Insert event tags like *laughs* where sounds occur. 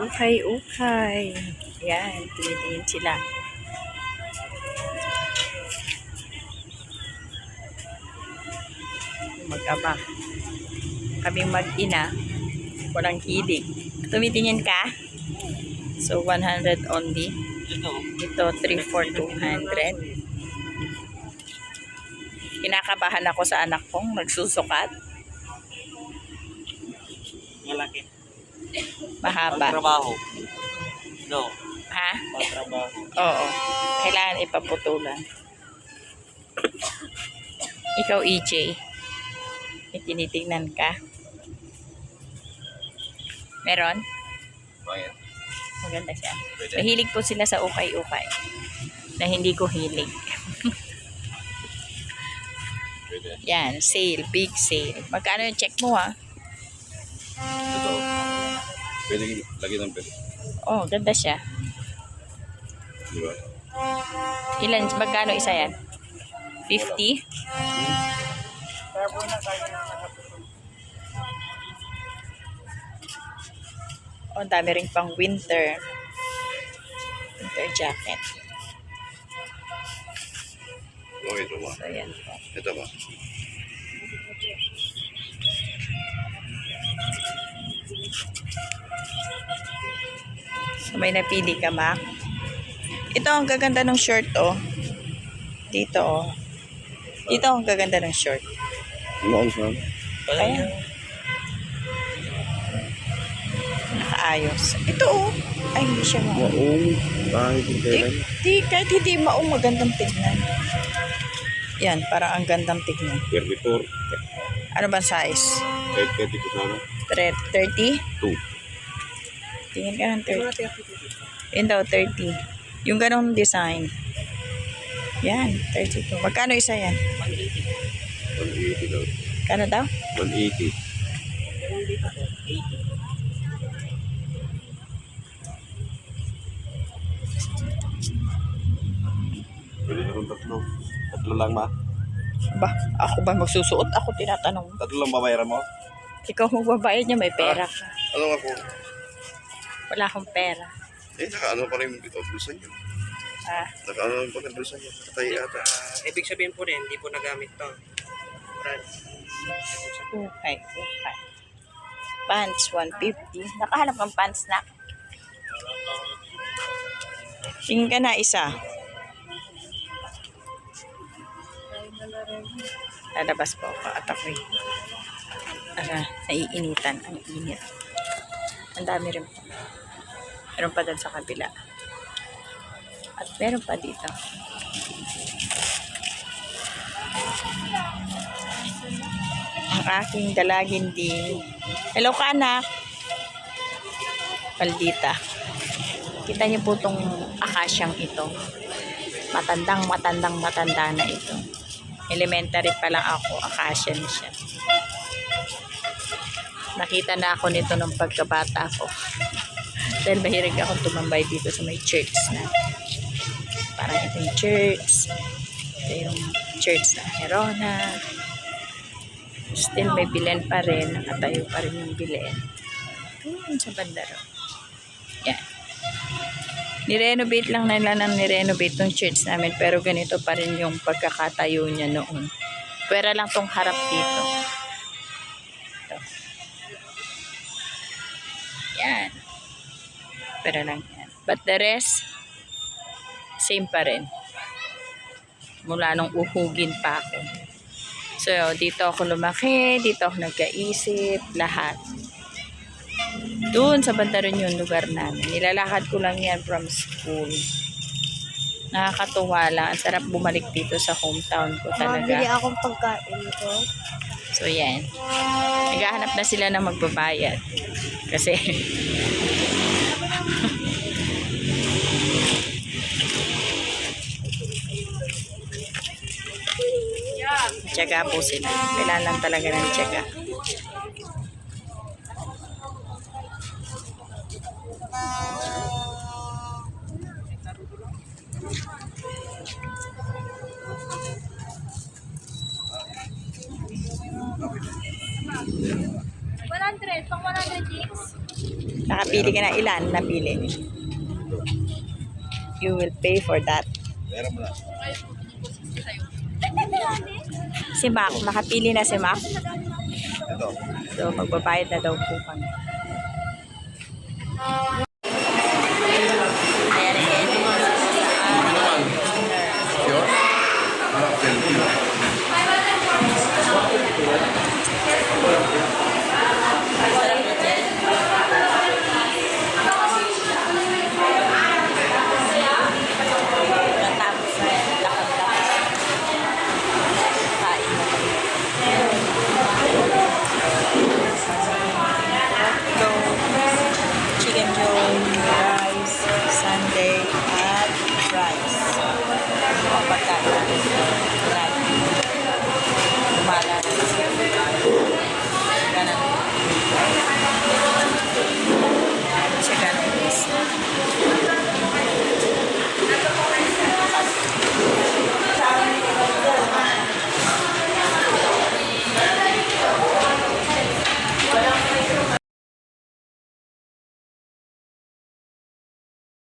Ukay, ukay. Yan, tumitingin sila. Mag-ama. Kaming mag-ina. Walang hilig. Tumitingin ka? So, 100 only. Ito. Ito, 3 for 200. Kinakabahan ako sa anak kong nagsusukat. Malaki. Mahaba. Pagtrabaho. No. Ha? Pagtrabaho. Oo. Kailangan ipaputulan. Ikaw, EJ. May tinitingnan ka. Meron? Bayan. Maganda siya. Pwede. Mahilig po sila sa ukay-ukay. Na hindi ko hilig. Yan, sale. Big sale. Magkano yung check mo ha? Ito. Pwede lagi ng pwede. Oh, ganda siya. Di ba? Ilan? Magkano isa yan? 50? Oh, dami rin pang winter. Winter jacket. Oh, ito ba? So, yan. Ito ba? So, may napili ka, Mac. Ito, ang gaganda ng short, oh. Dito, oh. Dito, ang gaganda ng short. Ano ang saan? Ayan. Nakaayos. Ito, oh. Ay, hindi siya maong. Maong. Kahit yung Di, di, kahit hindi maong, magandang tignan. Yan, parang ang gandang tignan. 34. Ano ba size? Kahit 30 ko sana. Tre- 30? 2. Tingin ka ng 30. Yun daw, 30. Yung ganong design. Yan, 32. Magkano isa yan? 180 daw. Kano daw? 180. Pwede na kung tatlo. Tatlo lang ma. Ba, ako ba magsusuot? Ako tinatanong. Tatlo lang babayaran mo? Ikaw magbabayad niya, may pera ka. Ano ako? Wala akong pera. Eh, naka-ano pa rin ito, blusa niyo. Ah, Naka-ano pa rin blusa niyo. Katay ata. Ah, ibig sabihin po rin, hindi po nagamit to. Brad. okay, okay. Pants, 150. Nakahanap ng pants na. Tingin ka na isa. Lalabas po ako at ako'y ara, naiinitan ang init. Ang dami rin po. Meron pa doon sa kabila. At meron pa dito. Ang aking dalagin din. Hello ka anak. Paldita. Kita niyo po itong akasyang ito. Matandang matandang matanda na ito. Elementary pa lang ako, akasya siya. Nakita na ako nito nung pagkabata ko. Dahil mahilig akong tumambay dito sa may church na. Parang ito yung church. Ito yung church na Herona. Still may bilen pa rin. Nakatayo pa rin yung bilen. Doon sa bandaro. Yan. Nirenovate lang nila nang nirenovate tong church namin pero ganito pa rin yung pagkakatayo niya noon. Pwera lang tong harap dito. Pwera lang yan. But the rest, same pa rin. Mula nung uhugin pa ako. So, dito ako lumaki, dito ako nagkaisip, lahat. Doon sa Bandaron yung lugar namin. Nilalakad ko lang yan from school. Nakakatuwa lang. Ang sarap bumalik dito sa hometown ko Mabili talaga. akong pagkain ko. So, yan. Naghahanap na sila ng magbabayad. Kasi, *laughs* Tiyaga po sila. Kailangan lang talaga ng tiyaga. Pang 100 jeans. Nakapili ka na ilan? Napili. You will pay for that. Meron mo na si Mac. Nakapili na si Mac. So, magbabayad na daw po kami.